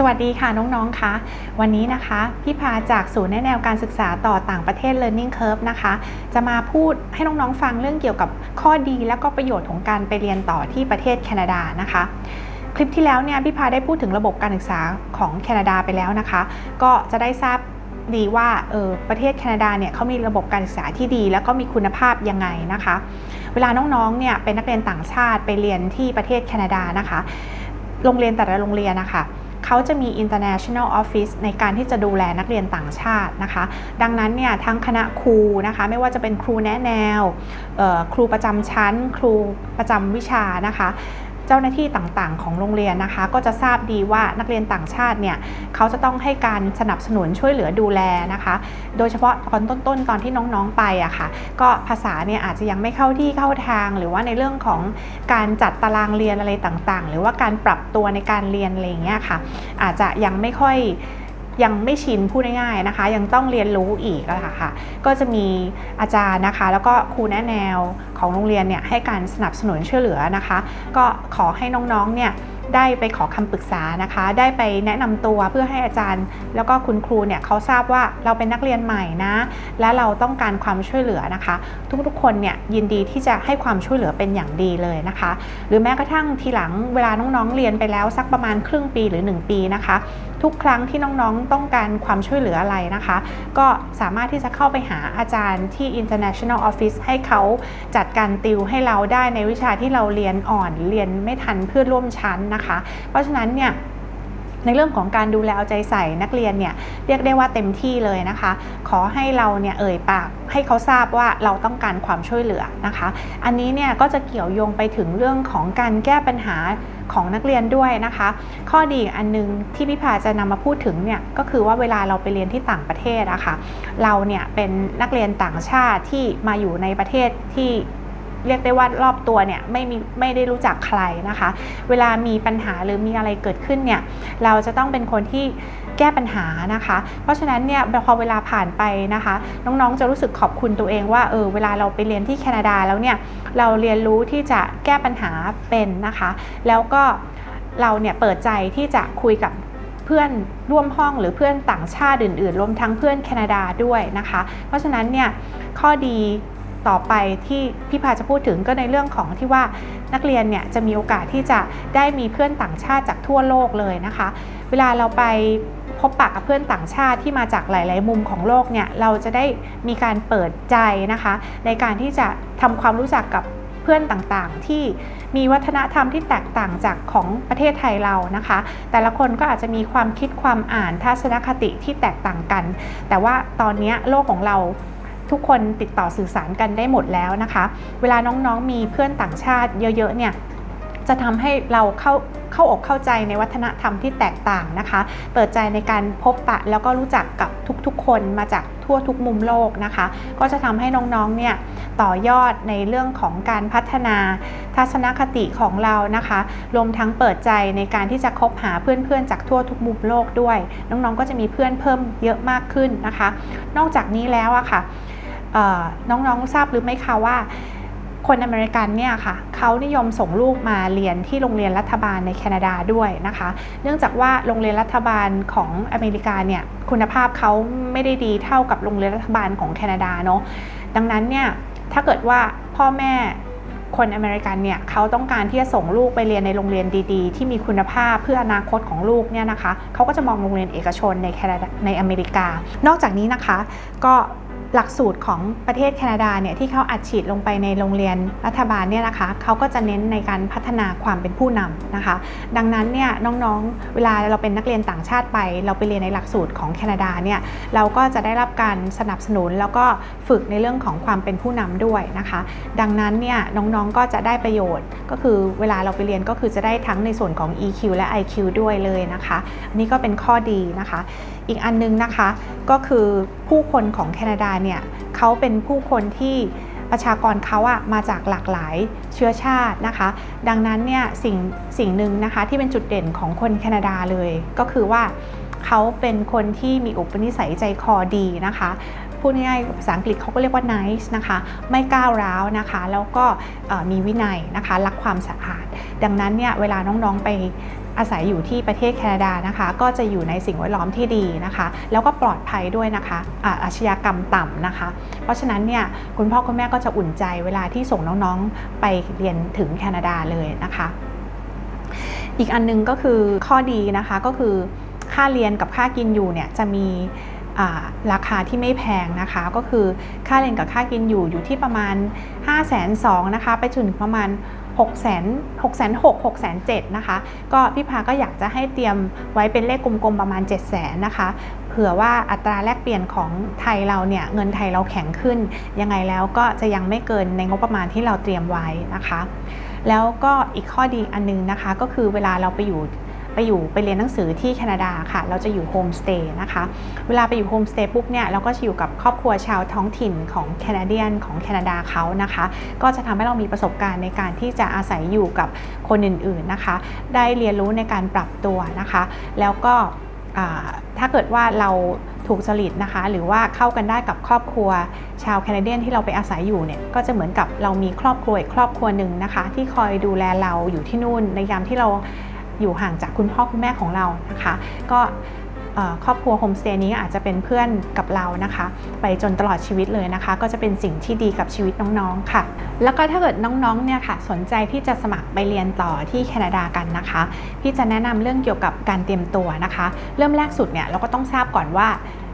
สวัสดีค่ะน้องๆคะวันนี้นะคะพี่พาจากศูนย์แนแนวการศึกษาต่อต่างประเทศ Learning Curve นะคะ จะมาพูดให้น้องๆฟังเรื่องเกี่ยวกับข้อดีและก็ประโยชน์ของการไปเรียนต่อที่ประเทศแคนาดานะคะ คลิปที่แล้วเนี่ยพี่พาได้พูดถึงระบบการศึกษาของแคนาดาไปแล้วนะคะ ก็จะได้ทราบดีว่าเออประเทศแคนาดาเนี่ยเขามีระบบการศึกษาที่ดี แล้วก็มีคุณภาพยังไงนะคะ เวลาน้องๆเนี่ยเป็นนักเรียนต่างชาติไปเรียนที่ประเทศแคนาดานะคะ โรงเรียนแต่ละโรงเรียนนะคะ เขาจะมี international office ในการที่จะดูแลนักเรียนต่างชาตินะคะ ดังนั้นเนี่ยทั้งคณะครูนะคะ ไม่ว่าจะเป็นครูแนะแนว ครูประจำชั้น ครูประจำวิชานะคะ เจ้าหน้าที่ต่างๆ ของโรงเรียนนะคะ ก็จะทราบดีว่านักเรียนต่างชาติเนี่ยเขาจะต้องให้การสนับสนุนช่วยเหลือดูแลนะคะ โดยเฉพาะตอนต้นๆตอนที่น้องๆไปอะค่ะ ก็ภาษาเนี่ยอาจจะยังไม่เข้าที่เข้าทาง หรือว่าในเรื่องของการจัดตารางเรียนอะไรต่างๆ หรือว่าการปรับตัวในการเรียนอะไรอย่างเงี้ยค่ะ อาจจะยังไม่ค่อย ยังไม่ชินพูดง่ายๆนะคะ ยังต้องเรียนรู้อีกะค่ะ ก็จะมีอาจารย์นะคะ แล้วก็ครูแนะแนวของโรงเรียนเนี่ยให้การสนับสนุนช่วยเหลือนะคะ ก็ขอให้น้องๆเนี่ย ได้ไปขอคำปรึกษานะคะ ได้ไปแนะนำตัวเพื่อให้อาจารย์ แล้วก็คุณครูเนี่ยเขาทราบว่าเราเป็นนักเรียนใหม่นะ และเราต้องการความช่วยเหลือนะคะ ทุกๆคนเนี่ยยินดีที่จะให้ความช่วยเหลือเป็นอย่างดีเลยนะคะ หรือแม้กระทั่งทีหลังเวลาน้องๆเรียนไปแล้วสักประมาณครึ่งปีหรือ 1 ปีนะคะ ทุกครั้งที่น้องๆต้องการความช่วยเหลืออะไรนะคะ ก็สามารถที่จะเข้าไปหาอาจารย์ที่ international office ให้เขาจัดการติวให้เราได้ในวิชาที่เราเรียนอ่อนเรียนไม่ทันเพื่อนร่วมชั้นนะคะเพราะฉะนั้นเนี่ยในเรื่องของการดูแลเอาใจใส่นักเรียนเนี่ยเรียกได้ว่าเต็มที่เลยนะคะ ขอให้เราเนี่ยเอ่ยปากให้เขาทราบว่าเราต้องการความช่วยเหลือนะคะ อันนี้เนี่ยก็จะเกี่ยวโยงไปถึงเรื่องของการแก้ปัญหาของนักเรียนด้วยนะคะ ข้อดีอันนึงที่พี่พาจะนำมาพูดถึงเนี่ยก็คือว่าเวลาเราไปเรียนที่ต่างประเทศอะคะ่ะเราเนี่ยเป็นนักเรียนต่างชาติที่มาอยู่ในประเทศที่ เรียกได้ว่ารอบตัวเนี่ยไม่มีไม่ได้รู้จักใครนะคะ เวลามีปัญหาหรือมีอะไรเกิดขึ้นเนี่ยเราจะต้องเป็นคนที่แก้ปัญหานะคะ เพราะฉะนั้นเนี่ยพอเวลาผ่านไปนะคะ น้องๆจะรู้สึกขอบคุณตัวเองว่าเออเวลาเราไปเรียนที่แคนาดาแล้วเนี่ยเราเรียนรู้ที่จะแก้ปัญหาเป็นนะคะ แล้วก็เราเนี่ยเปิดใจที่จะคุยกับเพื่อนร่วมห้องหรือเพื่อนต่างชาติอื่นๆ รวมทั้งเพื่อนแคนาดาด้วยนะคะ เพราะฉะนั้นเนี่ยข้อดี ต่อไปที่พี่พาจะพูดถึงก็ในเรื่องของที่ว่านักเรียนเนี่ยจะมีโอกาสที่จะได้มีเพื่อนต่างชาติจากทั่วโลกเลยนะคะ เวลาเราไปพบปะกับเพื่อนต่างชาติที่มาจากหลาย ๆ มุมของโลกเนี่ยเราจะได้มีการเปิดใจนะคะ ในการที่จะทำความรู้จักกับเพื่อนต่าง ๆ ที่มีวัฒนธรรมที่แตกต่างจากของประเทศไทยเรานะคะ แต่ละคนก็อาจจะมีความคิดความอ่านทัศนคติที่แตกต่างกัน แต่ว่าตอนนี้โลกของเรา ทุกคนติดต่อสื่อสารกันได้หมดแล้วนะคะ เวลาน้องๆมีเพื่อนต่างชาติเยอะๆเนี่ยจะทำให้เราเข้าเข้าอกเข้าใจในวัฒนธรรมที่แตกต่างนะคะ เปิดใจในการพบปะแล้วก็รู้จักกับทุกๆ คนมาจากทั่วทุกมุมโลกนะคะ ก็จะทำให้น้องๆ เนี่ยต่อยอดในเรื่องของการพัฒนาทัศนคติของเรานะคะ รวมทั้งเปิดใจในการที่จะคบหาเพื่อนๆ จากทั่วทุกมุมโลกด้วย น้องๆ ก็จะมีเพื่อนเพิ่มเยอะมากขึ้นนะคะ นอกจากนี้แล้วอะค่ะ น้องๆทราบหรือไม่คะว่า คนอเมริกันเนี่ยค่ะเขานิยมส่งลูกมาเรียนที่โรงเรียนรัฐบาลในแคนาดาด้วยนะคะ เนื่องจากว่าโรงเรียนรัฐบาลของอเมริกาเนี่ยคุณภาพเขาไม่ได้ดีเท่ากับโรงเรียนรัฐบาลของแคนาดาเนาะดังนั้นเนี่ยถ้าเกิดว่าพ่อแม่คนอเมริกันเนี่ยเขาต้องการที่จะส่งลูกไปเรียนในโรงเรียนดีๆ ที่มีคุณภาพเพื่ออนาคตของลูกเนี่ยนะคะเขาก็จะมองโรงเรียนเอกชนในแคนาดาในอเมริกา นอกจากนี้นะคะ ก็ หลักสูตรของประเทศแคนาดาเนี่ยที่เขาอัดฉีดลงไปในโรงเรียนรัฐบาลเนี่ยนะคะเขาก็จะเน้นในการพัฒนาความเป็นผู้นำนะคะ ดังนั้นเนี่ยน้องๆ เวลาเราเป็นนักเรียนต่างชาติไป เราไปเรียนในหลักสูตรของแคนาดาเนี่ยเราก็จะได้รับการสนับสนุนแล้วก็ฝึกในเรื่องของความเป็นผู้นำด้วยนะคะ ดังนั้นเนี่ยน้องๆก็จะได้ประโยชน์ ก็คือเวลาเราไปเรียนก็คือจะได้ทั้งในส่วนของ EQ และ IQ ด้วยเลยนะคะนนี้ก็เป็นข้อดีนะคะ อีกอันนึงนะคะก็คือผู้คนของแคนาดาเนี่ยเขาเป็นผู้คนที่ประชากรเขาอะมาจากหลากหลายเชื้อชาตินะคะ ดังนั้นเนี่ยสิ่งสิ่งหนึ่งนะคะที่เป็นจุดเด่นของคนแคนาดาเลย ก็คือว่าเขาเป็นคนที่มีอุปนิสัยใจคอดีนะคะพูดง่ายๆภาษาอังกฤษเขาก็เรียกว่า nice นะคะ ไม่ก้าวร้าวนะคะ แล้วก็มีวินัยนะคะ รักความสะอาด ดังนั้นเนี่ยเวลาน้องๆไป อาศัยอยู่ที่ประเทศแคนาดานะคะ ก็จะอยู่ในสิ่งแวดล้อมที่ดีนะคะ แล้วก็ปลอดภัยด้วยนะคะอาอาชญากรรมต่ำนะคะ เพราะฉะนั้นเนี่ยคุณพ่อคุณแม่ก็จะอุ่นใจเวลาที่ส่งน้องๆไปเรียนถึงแคนาดาเลยนะคะ อีกอันนึงก็คือข้อดีนะคะก็คือค่าเรียนกับค่ากินอยู่เนี่ยจะมีราคาที่ไม่แพงนะคะ ก็คือค่าเรียนกับค่ากินอยู่อยู่ที่ประมาณ 5 2 0 0 0นะคะ ไปจนถึงประมาณ 6 6 0 0 0 6 6 0 0 6 7นะคะ ก็พี่พาก็อยากจะให้เตรียมไว้เป็นเลขกลมๆประมาณ 7 0 0 0 0นะคะเผื่อว่าอัตราแลกเปลี่ยนของไทยเราเนี่ยเงินไทยเราแข็งขึ้น ยังไงแล้วก็จะยังไม่เกินในงบประมาณที่เราเตรียมไว้นะคะ แล้วก็อีกข้อดีอันนึงนะคะ ก็คือเวลาเราไปอยู่ ไปอยู่ไปเรียนหนังสือที่แคนาดาค่ะ เราจะอยู่โฮมสเตย์นะคะ เวลาไปอยู่โฮมสเตย์ปุ๊บเนี่ยเราก็จะอยู่กับครอบครัวชาวท้องถิ่นของแคนาเดียนของแคนาดาเขานะคะ ก็จะทำให้เรามีประสบการณ์ในการที่จะอาศัยอยู่กับคนอื่นๆนะคะ ได้เรียนรู้ในการปรับตัวนะคะ แล้วก็ถ้าเกิดว่าเราถูกจริตนะคะ หรือว่าเข้ากันได้กับครอบครัว ชาวแคนาเดียนที่เราไปอาศัยอยู่เนี่ยก็จะเหมือนกับเรามีครอบครัวอีกครอบครัวหนึ่งนะคะ ที่คอยดูแลเราอยู่ที่นู่นในยามที่เรา อยู่ห่างจากคุณพ่อคุณแม่ของเรานะคะ ก็ครอบครัวโฮมสเตย์นี้อาจจะเป็นเพื่อนกับเรานะคะ ไปจนตลอดชีวิตเลยนะคะ ก็จะเป็นสิ่งที่ดีกับชีวิตน้องๆค่ะ แล้วก็ถ้าเกิดน้องๆเนี่ยค่ะ สนใจที่จะสมัครไปเรียนต่อที่แคนาดากันนะคะ พี่จะแนะนำเรื่องเกี่ยวกับการเตรียมตัวนะคะ เริ่มแรกสุดเนี่ยเราก็ต้องทราบก่อนว่า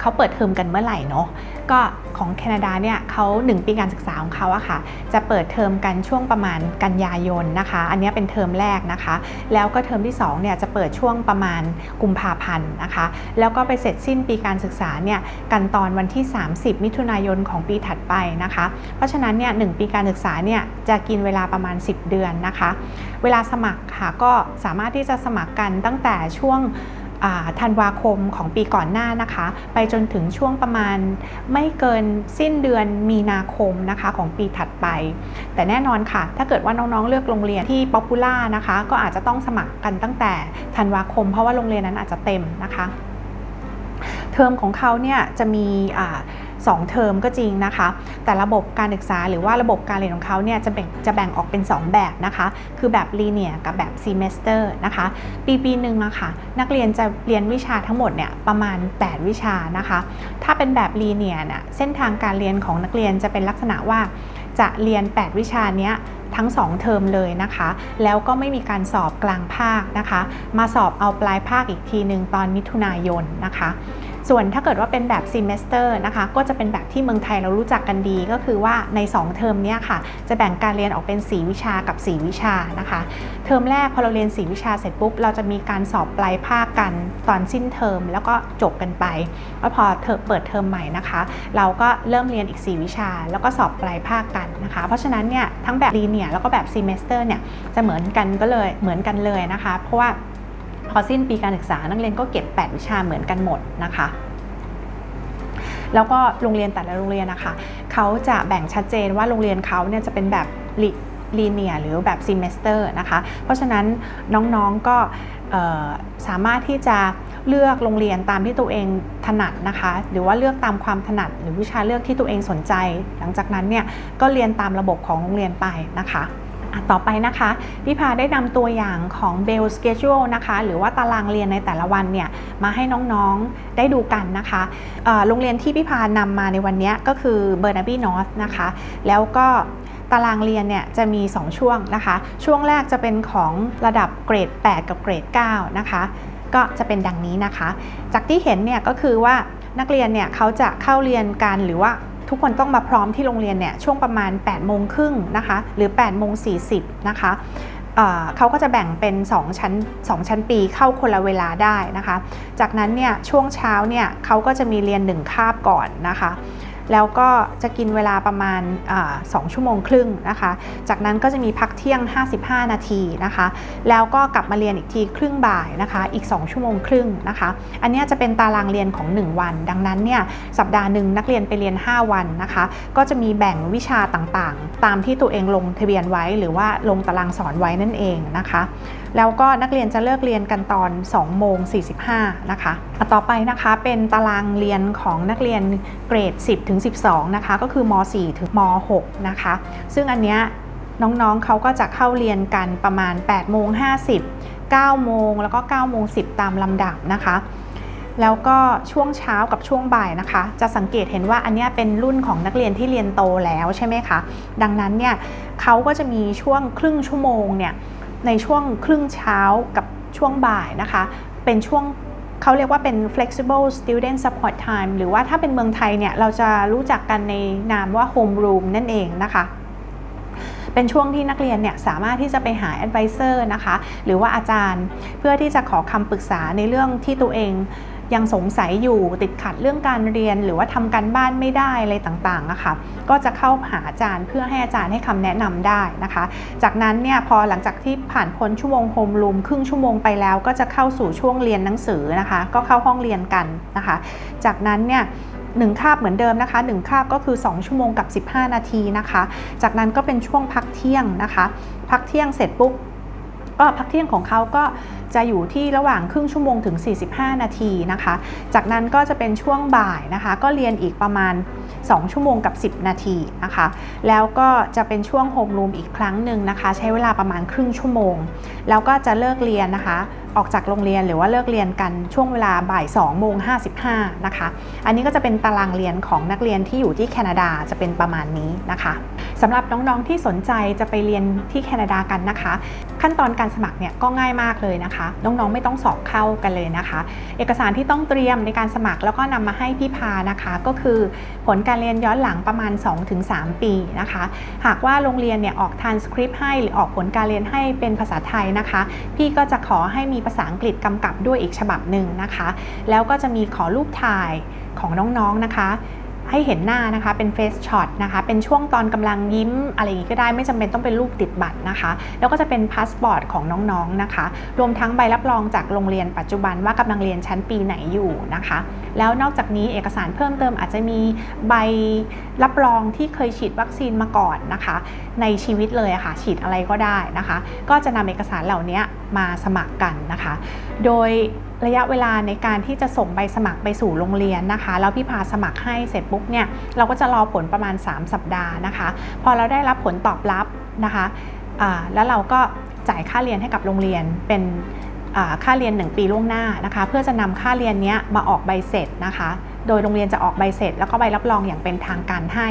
เขาเปิดเทอมกันเมื่อไหร่เนาะก็ของแคนาดาเนี่ยเขา1 ปีการศึกษาของเขาอะค่ะ จะเปิดเทอมกันช่วงประมาณกันยายนนะคะ อันนี้เป็นเทอมแรกนะคะ แล้วก็เทอมที่2เนี่ยจะเปิดช่วงประมาณกุมภาพันธ์นะคะ แล้วก็ไปเสร็จสิ้นปีการศึกษาเนี่ยกันตอนวันที่ 30 มิถุนายนของปีถัดไปนะคะ เพราะฉะนั้นเนี่ยหปีการศึกษาเนี่ยจะกินเวลาประมาณ 10 เดือนนะคะ เวลาสมัครค่ะก็สามารถที่จะสมัครกันตั้งแต่ช่วง ธันวาคมของปีก่อนหน้านะคะ ไปจนถึงช่วงประมาณไม่เกินสิ้นเดือนมีนาคมนะคะของปีถัดไป แต่แน่นอนค่ะ ถ้าเกิดว่าน้องๆเลือกโรงเรียนที่ป๊อปปูล่านะคะ ก็อาจจะต้องสมัครกันตั้งแต่ธันวาคม เพราะว่าโรงเรียนนั้นอาจจะเต็มนะคะ ทอมของเขาเนี่ยจะมีสองเทอมก็จริงนะคะ แต่ระบบการศึกษาหรือว่าระบบการเรียนของเขาเนี่ยจะแบ่งจะแบ่งออกเป็น 2 แบบนะคะ คือแบบลีเนียกับแบบซีเมสเตอร์นะคะ ปีปีหนึ่งอะค่ะนักเรียนจะเรียนวิชาทั้งหมดเนี่ยประมาณ 8 วิชานะคะ ถ้าเป็นแบบลีเนียเนี่ยเส้นทางการเรียนของนักเรียนจะเป็นลักษณะว่าจะเรียน 8 วิชาเนี้ยทั้ง 2 เทอมเลยนะคะ แล้วก็ไม่มีการสอบกลางภาคนะคะ มาสอบเอาปลายภาคอีกทีหนึ่งตอนมิถุนายนนะคะ ส่วนถ้าเกิดว่าเป็นแบบซีเมสเตอร์นะคะก็จะเป็นแบบที่เมืองไทยเรารู้จักกันดีก็คือว่าใน 2 เทอมเนี้ยค่ะจะแบ่งการเรียนออกเป็น 4 วิชากับ 4 วิชานะคะ เทอมแรกพอเราเรียน 4 วิชาเสร็จปุ๊บเราจะมีการสอบปลายภาคกันตอนสิ้นเทอมแล้วก็จบกันไปแล้วพอเทอเปิดเทอมใหม่นะคะ เราก็เริ่มเรียนอีก 4 วิชา แล้วก็สอบปลายภาคกันนะคะ เพราะฉะนั้นเนี่ยทั้งแบบลีเนียแล้วก็แบบซีเมสเตอร์เนี่ยจะเหมือนกันก็เลยเหมือนกันเลยนะคะ เพราะว่า พอสิ้นปีการศึกษานักเรียนก็เก็บ 8 วิชาเหมือนกันหมดนะคะ แล้วก็โรงเรียนแต่ละโรงเรียนนะคะเขาจะแบ่งชัดเจนว่าโรงเรียนเขาเนี่ยจะเป็นแบบลีเนียหรือแบบซีเมสเตอร์นะคะ เพราะฉะนั้นน้องๆก็สามารถที่จะเลือกโรงเรียนตามที่ตัวเองถนัดนะคะ หรือว่าเลือกตามความถนัด หรือวิชาเลือกที่ตัวเองสนใจ หลังจากนั้นเนี่ยก็เรียนตามระบบของโรงเรียนไปนะคะ ต่อไปนะคะพี่พาได้นำตัวอย่างของ Bell Schedule นะคะ หรือว่าตารางเรียนในแต่ละวันเนี่ยมาให้น้องๆได้ดูกันนะคะโรงเรียนที่พี่พานำมาในวันนี้ก็คือ Burnaby North นะคะ แล้วก็ตารางเรียนเนี่ยจะมี 2 ช่วงนะคะ ช่วงแรกจะเป็นของระดับเกรด 8 กับเกรด 9 นะคะ ก็จะเป็นดังนี้นะคะ จากที่เห็นเนี่ยก็คือว่านักเรียนเนี่ยเขาจะเข้าเรียนกันหรือว่า ทุกคนต้องมาพร้อมที่โรงเรียนเนี่ยช่วงประมาณ8โมงครึ่งนะคะหรือ8โมง40นะคะเเขาก็จะแบ่งเป็น 2 ชั้น 2 ชั้นปีเข้าคนละเวลาได้นะคะ จากนั้นเนี่ยช่วงเช้าเนี่ยเขาก็จะมีเรียน1คาบก่อนนะคะ แล้วก็จะกินเวลาประมาณ 2 ชั่วโมงครึ่งนะคะ จากนั้นก็จะมีพักเที่ยง 55 นาทีนะคะ แล้วก็กลับมาเรียนอีกทีครึ่งบ่ายนะคะ อีก 2 ชั่วโมงครึ่งนะคะ อันนี้จะเป็นตารางเรียนของ 1 วัน ดังนั้นเนี่ยสัปดาห์หนึ่งนักเรียนไปเรียน 5 วันนะคะ ก็จะมีแบ่งวิชาต่างๆ ตามที่ตัวเองลงทะเบียนไว้ หรือว่าลงตารางสอนไว้นั่นเองนะคะแล้วก็นักเรียนจะเลิกเรียนกันตอน2โมง45นะคะ ต่อไปนะคะเป็นตารางเรียนของนักเรียนเกรด 10ถึง12 นะคะ ก็คือม 4 ถึงม 6 นะคะ ซึ่งอันเนี้ยน้องๆเขาก็จะเข้าเรียนกันประมาณ8โมง50 9โมงแล้วก็9โมง10 ตามลำดับนะคะ แล้วก็ช่วงเช้ากับช่วงบ่ายนะคะ จะสังเกตเห็นว่าอันเนี้ยเป็นรุ่นของนักเรียนที่เรียนโตแล้วใช่ไหมคะ ดังนั้นเนี่ยเขาก็จะมีช่วงครึ่งชั่วโมงเนี่ยในช่วงครึ่งเช้ากับช่วงบ่ายนะคะ เป็นช่วง เขาเรียกว่าเป็น flexible student support time หรือว่าถ้าเป็นเมืองไทยเนี่ย เราจะรู้จักกันในนามว่า home room นั่นเองนะคะ เป็นช่วงที่นักเรียนเนี่ยสามารถที่จะไปหา advisor นะคะ หรือว่าอาจารย์เพื่อที่จะขอคำปรึกษาในเรื่องที่ตัวเอง ยังสงสัยอยู่ติดขัดเรื่องการเรียน หรือว่าทำการบ้านไม่ได้อะไรต่างๆนะคะก็จะเข้าหาอาจารย์เพื่อให้อาจารย์ให้คำแนะนำได้นะคะ จากนั้นเนี่ยพอหลังจากที่ผ่านพ้นชั่วโมงโฮมรูมครึ่งชั่วโมงไปแล้ว ก็จะเข้าสู่ช่วงเรียนหนังสือนะคะ ก็เข้าห้องเรียนกันนะคะ จากนั้นเนี่ยหนึ่งคาบเหมือนเดิมนะคะหนึ่งคาบก็คือ 2 ชั่วโมงกับ 15 นาทีนะคะ จากนั้นก็เป็นช่วงพักเที่ยงนะคะ พักเที่ยงเสร็จปุ๊บ ก็พักเที่ยงของเขาก็จะอยู่ที่ระหว่างครึ่งชั่วโมงถึง 45 นาทีนะคะ จากนั้นก็จะเป็นช่วงบ่ายนะคะ ก็เรียนอีกประมาณ 2 ชั่วโมงกับ 10 นาทีนะคะ แล้วก็จะเป็นช่วงโฮมรูมอีกครั้งหนึ่งนะคะ ใช้เวลาประมาณครึ่งชั่วโมง แล้วก็จะเลิกเรียนนะคะ ออกจากโรงเรียนหรือว่าเลิกเรียนกันช่วงเวลาบ่าย2โมง55นะคะ อันนี้ก็จะเป็นตารางเรียนของนักเรียนที่อยู่ที่แคนาดาจะเป็นประมาณนี้นะคะสำหรับน้องๆที่สนใจจะไปเรียนที่แคนาดากันนะคะ ขั้นตอนการสมัครเนี่ยก็ง่ายมากเลยนะคะ น้องๆไม่ต้องสอบเข้ากันเลยนะคะ เอกสารที่ต้องเตรียมในการสมัครแล้วก็นำมาให้พี่พานะคะ ก็คือผลการเรียนย้อนหลังประมาณ 2-3 ปีนะคะ หากว่าโรงเรียนเนี่ยออกทานสคริปต์ให้หรือออกผลการเรียนให้เป็นภาษาไทยนะคะ พี่ก็จะขอให้มีภาษาอังกฤษกำกับด้วยอีกฉบับหนึ่งนะคะ แล้วก็จะมีขอรูปถ่ายของน้องๆนะคะ ให้เห็นหน้านะคะ เป็นเฟซช็อตนะคะ เป็นช่วงตอนกำลังยิ้มอะไรอย่างนี้ก็ได้ ไม่จำเป็นต้องเป็นรูปติดบัตรนะคะ แล้วก็จะเป็นพาสปอร์ตของน้องๆนะคะ รวมทั้งใบรับรองจากโรงเรียนปัจจุบันว่ากำลังเรียนชั้นปีไหนอยู่นะคะ แล้วนอกจากนี้เอกสารเพิ่มเติมอาจจะมีใบรับรองที่เคยฉีดวัคซีนมาก่อนนะคะ ในชีวิตเลยะค่ะ ฉีดอะไรก็ได้นะคะ ก็จะนำเอกสารเหล่านี้มาสมัครกันนะคะ โดย ระยะเวลาในการที่จะส่งใบสมัครไปสู่โรงเรียนนะคะแล้วพี่พาสมัครให้เสร็จปุ๊บเนี่ยเราก็จะรอผลประมาณ 3 สัปดาห์นะคะ พอเราได้รับผลตอบรับนะคะแล้วเราก็จ่ายค่าเรียนให้กับโรงเรียนเป็นค่าเรียน 1 ปีล่วงหน้านะคะ เพื่อจะนำค่าเรียนเนี้ยมาออกใบเสร็จนะคะ โดยโรงเรียนจะออกใบเสร็จ แล้วก็ใบรับรองอย่างเป็นทางการให้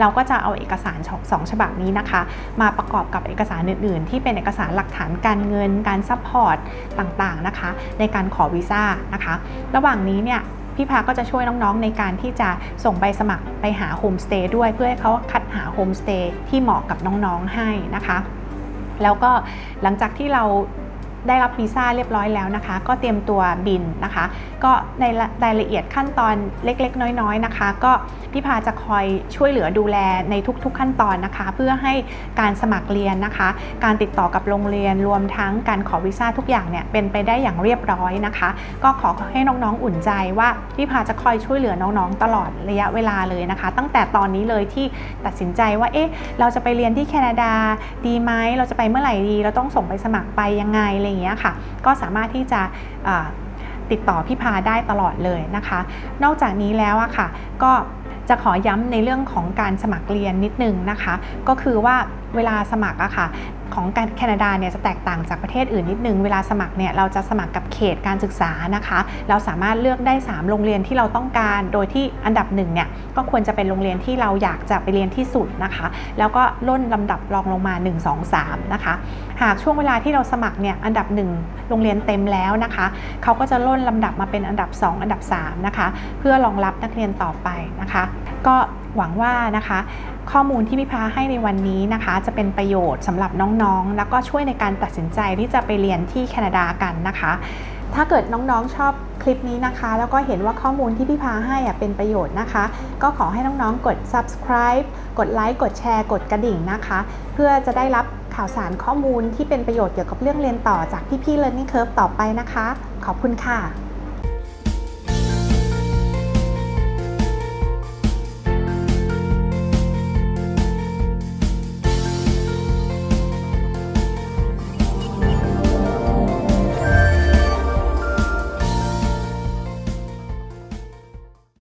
เราก็จะเอาเอกสารสองฉบับนี้นะคะ มาประกอบกับเอกสารอื่น ๆ ที่เป็นเอกสารหลักฐานการเงิน การซัพพอร์ตต่างๆนะคะ ในการขอวีซ่านะคะ ระหว่างนี้เนี่ยพี่พาก็จะช่วยน้องๆ ในการที่จะส่งใบสมัครไปหาโฮมสเตย์ด้วยเพื่อให้เขาคัดหาโฮมสเตย์ที่เหมาะกับน้องๆให้นะคะ แล้วก็หลังจากที่เราได้รับวีซ่าเรียบร้อยแล้วนะคะ ก็เตรียมตัวบินนะคะ ก็ ในรายละเอียดขั้นตอนเล็กๆ น้อยๆนะคะ ก็พี่พาจะคอยช่วยเหลือดูแลในทุกๆขั้นตอนนะคะ เพื่อให้การสมัครเรียนนะคะ การติดต่อกับโรงเรียนรวมทั้งการขอวีซ่าทุกอย่างเนี่ยเป็นไปได้อย่างเรียบร้อยนะคะ ก็ขอให้น้องๆอุ่นใจว่าพี่พาจะคอยช่วยเหลือน้องๆ ตลอดระยะเวลาเลยนะคะ ตั้งแต่ตอนนี้เลยที่ตัดสินใจว่าเอ๊ะเราจะไปเรียนที่แคนาดาดีไหมเราจะไปเมื่อไหร่ดี เราต้องส่งไปสมัครไปยังไงอะไรอย่างเงี้ยค่ะ ก็สามารถที่จะ ติดต่อพี่พาได้ตลอดเลยนะคะ นอกจากนี้แล้วอะค่ะ ก็จะขอย้ำในเรื่องของการสมัครเรียนนิดนึงนะคะ ก็คือว่า เวลาสมัครอะค่ะของการแคนาดาเนี่ยจะแตกต่างจากประเทศอื่นนิดนึง เวลาสมัครเนี่ยเราจะสมัครกับเขตการศึกษานะคะ เราสามารถเลือกได้ 3 โรงเรียนที่เราต้องการ โดยที่อันดับหนึ่งเนี่ยก็ควรจะเป็นโรงเรียนที่เราอยากจะไปเรียนที่สุดนะคะ แล้วก็ล่นลำดับรองลงมา 1 2 3 นะคะ หากช่วงเวลาที่เราสมัครเนี่ยอันดับ 1 โรงเรียนเต็มแล้วนะคะเขาก็จะล่นลำดับมาเป็นอันดับ 2 อันดับ3นะคะเพื่อรองรับนักเรียนต่อไปนะคะ ก็หวังว่านะคะ ข้อมูลที่พี่พาให้ในวันนี้นะคะ จะเป็นประโยชน์สำหรับน้องๆ แล้วก็ช่วยในการตัดสินใจที่จะไปเรียนที่แคนาดากันนะคะ ถ้าเกิดน้องๆชอบคลิปนี้นะคะ แล้วก็เห็นว่าข้อมูลที่พี่พาให้อะเป็นประโยชน์นะคะ ก็ขอให้น้องๆ กด subscribe กดไลค์กดแชร์กดกระดิ่งนะคะ เพื่อจะได้รับข่าวสารข้อมูลที่เป็นประโยชน์เกี่ยวกับเรื่องเรียนต่อจากพี่ๆ Learning Curve ต่อไปนะคะ ขอบคุณค่ะ